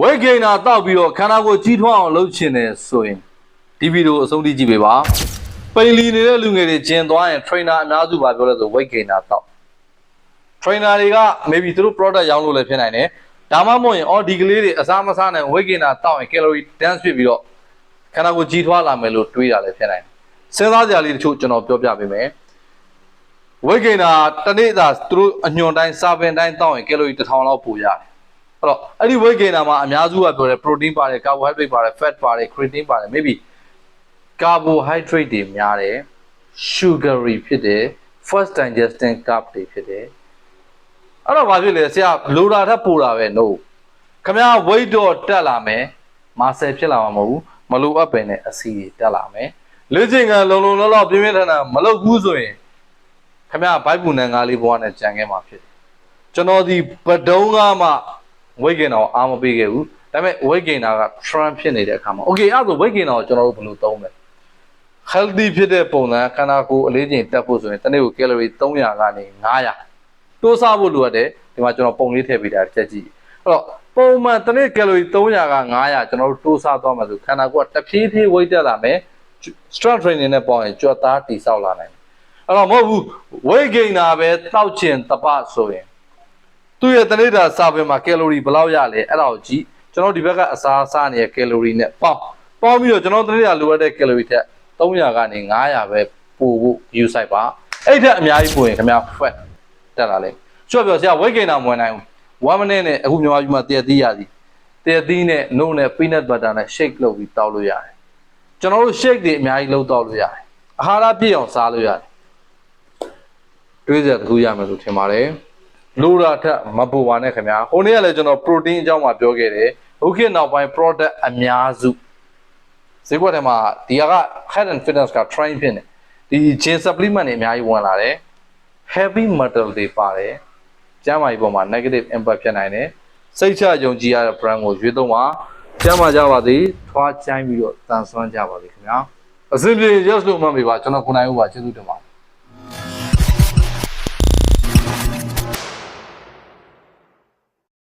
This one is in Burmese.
ဝက်ဂိန်နာတောက်ပြီးတော့ခန္ဓာကိုယ်ကြီးထွားအောင်လုပ်ချင်တယ်ဆိုရင်ဒီဗီဒီယိုအဆုံးထိကြည့်ပေးပါပိန်လီနေတဲ့လူငယ်တွေကျင်သွားရင် trainer အများစုပါပြောလဲဆိုဝက်ဂိန်နာတောက် trainer တွေက maybe သူတို့ product ရောင်းလို့လည်းဖြစ်နိုင်တယ်ဒါမှမဟုတ်ရင်အော်ဒီကလေးတွေအစားမစားနိုင်ဝက်ဂိန်နာတောက်ရင် calorie dance ဖြစ်ပြီးတော့ခန္ဓာကိုယ်ကြီးထွားလာမယ်လို့တွေးတာလည်းဖြစ်နိုင်တယ်စဉ်းစားကြရလေးတချို့ကျွန်တော်ပြောပြပေးမယ်ဝက်ဂိန်နာတစ်နေ့သာသူတို့အညွန်တိုင်းစာပင်တိုင်းတောက်ရင် calorie 1000လောက်ပိုရတယ် အဲ့တော့အဲ့ဒီ weight gainer မှာအများစုကပြောတယ် protein ပါတယ် carbohydrate ပါတယ် fat ပါတယ် creatine ပါတယ် maybe carbohydrate တွေများတယ် sugary ဖြစ်တယ် first digesting carb တွေဖြစ်တယ်အဲ့တော့ဘာဖြစ်လဲဆရာလိုတာထက်ပိုတာပဲ no ခမ weight တော့တက်လာမယ် muscle ဖြစ်လာမှာမဟုတ်ဘူးမလိုအပ်ပင်နဲ့အစီတွေတက်လာမယ်လေ့ကျင့်ခန်းလုံလုံလောက်လောက်ပြင်းပြင်းထန်ထန်မလုပ်ဘူးဆိုရင်ခမဘိုက်ပူနံငါးလေးဘဝနဲ့ကြံခဲ့မှာဖြစ်တယ်ကျွန်တော်ဒီပဒုံးကမှ weight gainer ကိုအားမပေးခဲ့ဘူးဒါပေမဲ့ weight gainer က trend ဖြစ်နေတဲ့အခါမှာ okay အဲ့ဒါဆို weight gainer ကိုကျွန်တော်တို့ဘယ်လိုသုံးမလဲ healthy ဖြစ်တဲ့ပုံစံခန္ဓာကိုယ်အလေးချိန်တက်ဖို့ဆိုရင်တစ်နေ့ကို calorie 300ကနေ900တိုးစားဖို့လိုအပ်တယ်ဒီမှာကျွန်တော်ပုံလေးထည့်ပေးတာတစ်ချက်ကြည့်အဲ့တော့ပုံမှန်တစ်နေ့ calorie 300က900ကျွန်တော်တို့တိုးစားသွားမှာဆိုခန္ဓာကိုယ်ကတဖြည်းဖြည်း weight တက်လာမယ် strength training နဲ့ပေါင်းရင်ကြွက်သားတိဆောက်လာနိုင်တယ်အဲ့တော့မဟုတ်ဘူး weight gainer ပဲတောက်ချင်တပဆိုရင် သူ့ရဲ့တနေ့တာစာပင်မှာကယ်လိုရီဘယ်လောက်ရလဲအဲ့ဒါကိုကြည့်ကျွန်တော်ဒီဘက်ကအစားစားနေတဲ့ကယ်လိုရီနဲ့ပေါင်းပေါင်းပြီးတော့ကျွန်တော်တနေ့တာလိုအပ်တဲ့ကယ်လိုရီထက်300ကနေ900ပဲပို့ဖို့ view site ပါအဲ့ထက်အများကြီးပို့ရင်ခင်ဗျာ fat တက်လာလိမ့်ချော့ပြောဆရာ weight gainer မဝင်နိုင်ဘူး1 minute နဲ့အခုမြန်မာပြည်မှာတည့်သီးရသည်တည့်သီးနဲ့ no နဲ့ peanut butter နဲ့ shake လုပ်ပြီးတောက်လို့ရတယ်ကျွန်တော်တို့ shake တွေအများကြီးလုပ်တော့လို့ရတယ်အာဟာရပြည့်အောင်စားလို့ရတယ်တွေးစရာတစ်ခုရမယ်လို့ထင်ပါတယ် လိုတာထက်မပူပါနဲ့ခင်ဗျာဟိုနေ့ကလည်းကျွန်တော် protein အကြောင်းမှာပြောခဲ့တယ်ဥက္ကဋနောက်ပိုင်း product အများစုဈေးကွက်ထဲမှာဒီက health and fitness က train ဖြစ်နေဒီ gym supplement တွေအများကြီးဝင်လာတယ် heavy metal တွေပါတယ်ကျန်းမာရေးပေါ်မှာ negative impact ဖြစ်နိုင်တယ်စိတ်ချယုံကြည်ရတဲ့ brand ကိုရွေးသုံးပါကျန်းမာကြပါစေထွားချိုင်းပြီးတော့တန်ဆွမ်းကြပါစေခင်ဗျာအစဉ်ပြေ just လို့မှတ်မိပါကျွန်တော်ကိုနိုင်ဦးပါကျေးဇူးတင်ပါတယ်